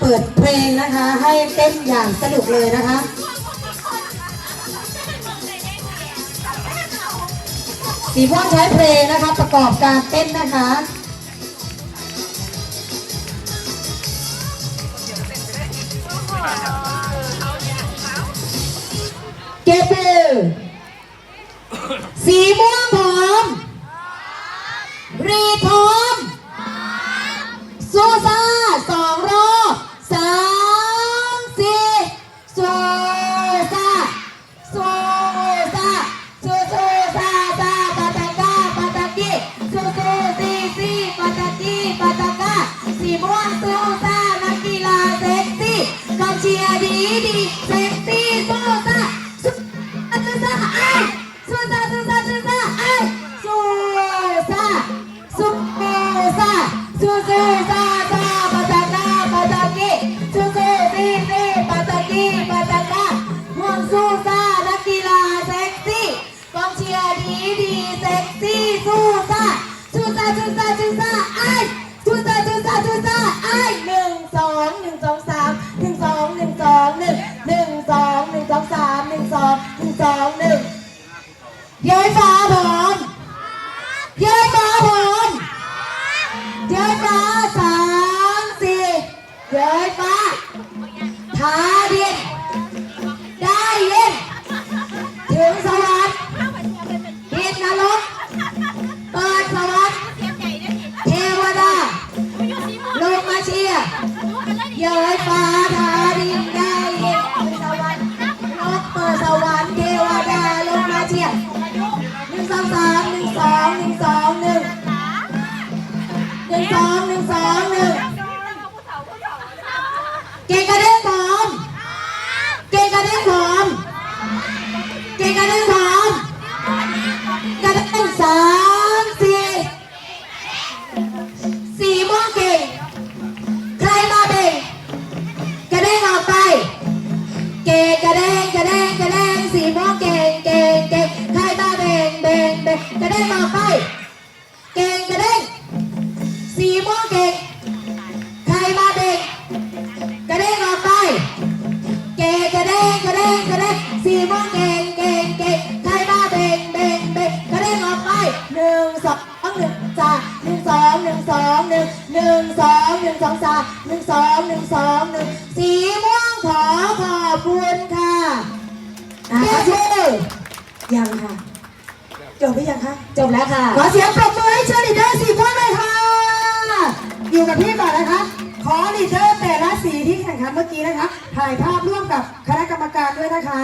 เปิดเพลงนะคะ ให้เต้นอย่างสนุกเลยนะคะ สีม่วงใช้เพลงนะคะ ประกอบการเต้นนะคะเก็บมือสีม่วงพร้อ ซูซ่าซูซ่าซูซ่าไอซูซ่าซูซ่าซูซ่าไอ้หนึ่งสองหนึ่งสองสามหนึ่งสองหนึ่งสองหนึ่งหนึ่งสองหนึ่งสองสามหนึ่งสองหนึ่งสองหนึ่งย้ายฟ้าพร้อมเย้ยฟ้าผมเย้ยฟ้าสามสี่เย้ยฟ้า เย้ยฟ้าท้าดินได้ยินถึงสวรรค์นกเปิดสวรรค์เทวดาลงมาเชียร์หนึ่งสองสามหนึ่งสองหนึ่งสองหนึ่งหนึ่งสองหนึ่งสองหนึ่งเก่งกระเด้งพร้อมเก่งกระเด้งพร้อมเก่งกระเด้งพร้อมกระ เบ่งกระเด้งออกไป เก่งกระเด้งสีม่วงเก่ง ใครมาเด็กกระเด้งออกไป เก่งกระเด้งกระเด้งกระเด้งสีม่วงเก่งเก่งเก่งใครมาเบ่งเบ่งเบ่งกระเด้งออกไปหนึ่งสองหนึ่งสามหนึ่งสองหนึ่งสองหนึ่งหนึ่งสองหนึ่งสองสามหนึ่งสองหนึ่งสองหนึ่งสีม่วงขอขอบคุณค่ะเย้ชื่อยังค่ะ จบหรือยังคะจบแล้วค่ะ ขอเสียงปรบมือให้เชิญลีดเดอร์สีม่วงเลยค่ะ อยู่กับพี่ก่อนนะคะ ขอลีดเดอร์แต่ละสีที่แข่งขันเมื่อกี้นะคะ ถ่ายภาพร่วมกับคณะกรรมการด้วยนะคะ